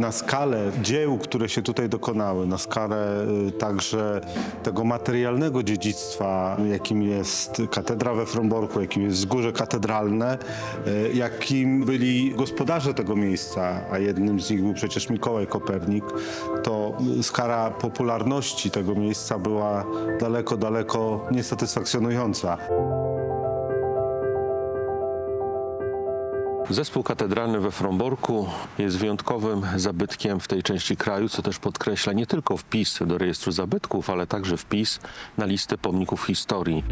na skalę dzieł, które się tutaj dokonały, na skalę y, także tego materialnego dziedzictwa, jakim jest katedra we Fromborku, jakim jest wzgórze katedralne, y, jakim byli gospodarze tego miejsca, a jednym z nich był przecież Mikołaj Kopernik, to skala popularności tego miejsca była daleko, daleko niesatysfakcjonująca. Zespół katedralny we Fromborku jest wyjątkowym zabytkiem w tej części kraju, co też podkreśla nie tylko wpis do rejestru zabytków, ale także wpis na listę pomników historii.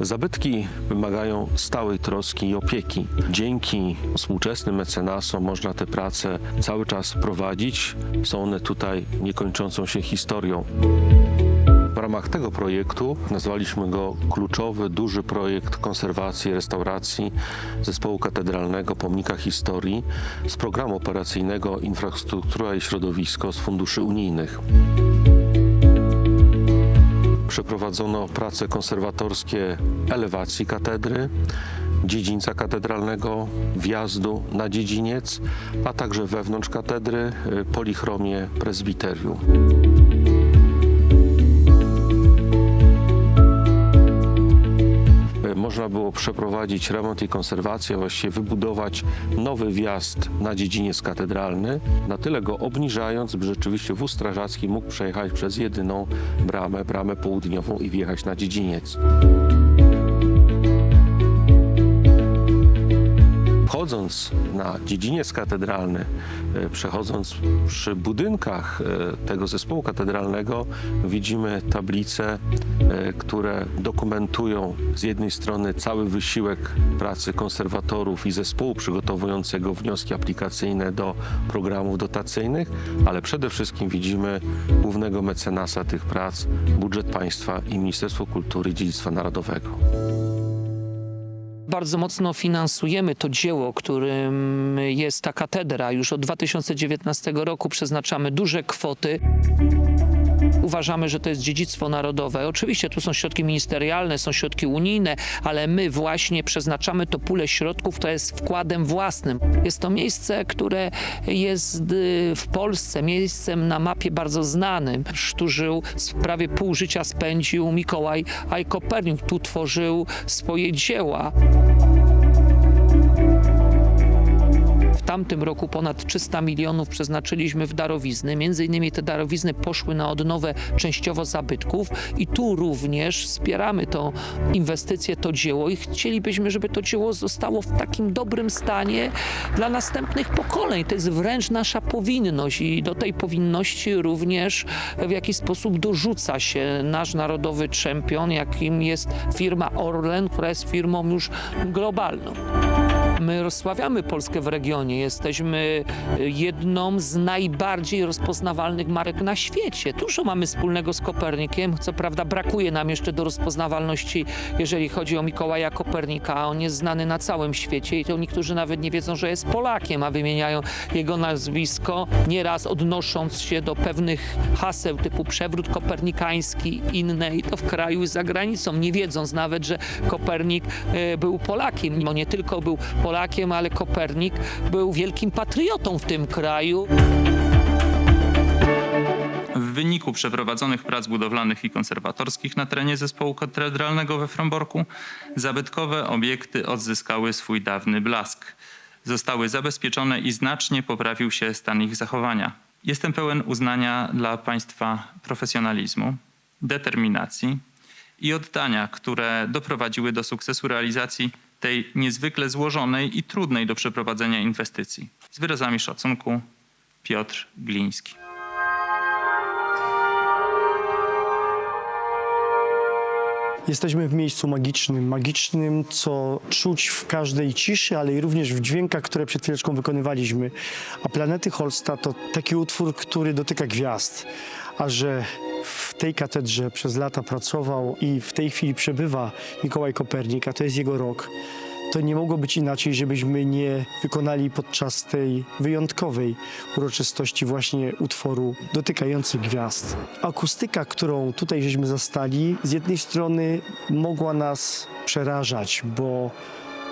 Zabytki wymagają stałej troski i opieki. Dzięki współczesnym mecenasom można te prace cały czas prowadzić. Są one tutaj niekończącą się historią. Ramach tego projektu nazwaliśmy go kluczowy, duży projekt konserwacji restauracji zespołu katedralnego Pomnika Historii z programu operacyjnego Infrastruktura i Środowisko z funduszy unijnych. Przeprowadzono prace konserwatorskie elewacji katedry, dziedzińca katedralnego, wjazdu na dziedziniec, a także wewnątrz katedry y, polichromię prezbiterium. Można było przeprowadzić remont i konserwację, właściwie wybudować nowy wjazd na dziedziniec katedralny, na tyle go obniżając, by rzeczywiście wóz strażacki mógł przejechać przez jedyną bramę, bramę południową i wjechać na dziedziniec. Wchodząc na dziedziniec katedralny, e, przechodząc przy budynkach e, tego zespołu katedralnego, widzimy tablice, e, które dokumentują z jednej strony cały wysiłek pracy konserwatorów i zespołu przygotowującego wnioski aplikacyjne do programów dotacyjnych, ale przede wszystkim widzimy głównego mecenasa tych prac, budżet państwa i Ministerstwo Kultury i Dziedzictwa Narodowego. Bardzo mocno finansujemy to dzieło, którym jest ta katedra. Już od 2019 roku przeznaczamy duże kwoty. Uważamy, że to jest dziedzictwo narodowe. Oczywiście tu są środki ministerialne, są środki unijne, ale my właśnie przeznaczamy to pulę środków, która jest wkładem własnym. Jest to miejsce, które jest y, w Polsce miejscem na mapie bardzo znanym. Tu żył, prawie pół życia spędził Mikołaj Aj Kopernik. Tu tworzył swoje dzieła. Tamtym roku ponad 300 milionów przeznaczyliśmy w darowizny. Między innymi te darowizny poszły na odnowę częściowo zabytków i tu również wspieramy tą inwestycję, to dzieło i chcielibyśmy, żeby to dzieło zostało w takim dobrym stanie dla następnych pokoleń. To jest wręcz nasza powinność i do tej powinności również w jakiś sposób dorzuca się nasz narodowy czempion, jakim jest firma Orlen, która jest firmą już globalną. My rozsławiamy Polskę w regionie. Jesteśmy y, jedną z najbardziej rozpoznawalnych marek na świecie. Dużo mamy wspólnego z Kopernikiem. Co prawda brakuje nam jeszcze do rozpoznawalności, jeżeli chodzi o Mikołaja Kopernika. On jest znany na całym świecie i to niektórzy nawet nie wiedzą, że jest Polakiem, a wymieniają jego nazwisko, nieraz odnosząc się do pewnych haseł typu przewrót kopernikański, inne i to w kraju i za granicą, nie wiedząc nawet, że Kopernik e, był Polakiem. Mimo nie tylko był Polakiem, ale Kopernik był wielkim patriotą w tym kraju. W wyniku przeprowadzonych prac budowlanych i konserwatorskich na terenie zespołu katedralnego we Fromborku zabytkowe obiekty odzyskały swój dawny blask. Zostały zabezpieczone i znacznie poprawił się stan ich zachowania. Jestem pełen uznania dla Państwa profesjonalizmu, determinacji i oddania, które doprowadziły do sukcesu realizacji tej niezwykle złożonej i trudnej do przeprowadzenia inwestycji. Z wyrazami szacunku, Piotr Gliński. Jesteśmy w miejscu magicznym, magicznym, co czuć w każdej ciszy, ale i również w dźwiękach, które przed chwileczką wykonywaliśmy. A Planety Holsta to taki utwór, który dotyka gwiazd. A że w tej katedrze przez lata pracował i w tej chwili przebywa Mikołaj Kopernik, a to jest jego rok, to nie mogło być inaczej, żebyśmy nie wykonali podczas tej wyjątkowej uroczystości właśnie utworu dotykający gwiazd. Akustyka, którą tutaj żeśmy zastali, z jednej strony mogła nas przerażać, bo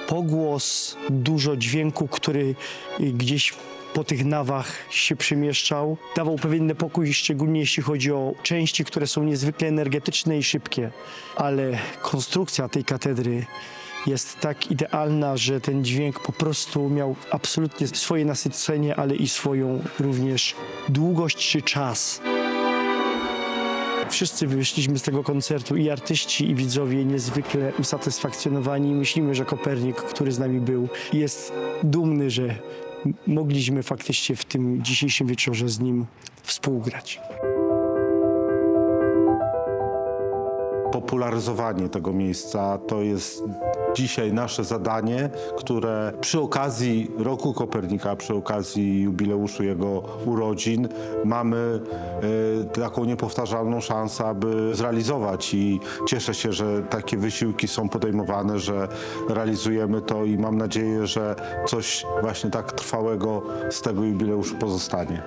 pogłos, dużo dźwięku, który gdzieś po tych nawach się przemieszczał. Dawał pewien pokój, szczególnie jeśli chodzi o części, które są niezwykle energetyczne i szybkie. Ale konstrukcja tej katedry jest tak idealna, że ten dźwięk po prostu miał absolutnie swoje nasycenie, ale i swoją również długość czy czas. Wszyscy wyszliśmy z tego koncertu i artyści, i widzowie niezwykle usatysfakcjonowani. Myślimy, że Kopernik, który z nami był, jest dumny, że mogliśmy faktycznie w tym dzisiejszym wieczorze z nim współgrać. Popularyzowanie tego miejsca to jest dzisiaj nasze zadanie, które przy okazji Roku Kopernika, przy okazji jubileuszu jego urodzin mamy e, taką niepowtarzalną szansę, aby zrealizować i cieszę się, że takie wysiłki są podejmowane, że realizujemy to i mam nadzieję, że coś właśnie tak trwałego z tego jubileuszu pozostanie.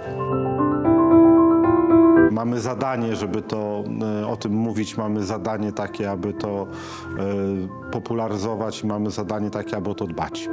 Mamy zadanie, żeby to e, o tym mówić, mamy zadanie takie, aby to e, popularyzować mamy zadanie takie, aby o to dbać.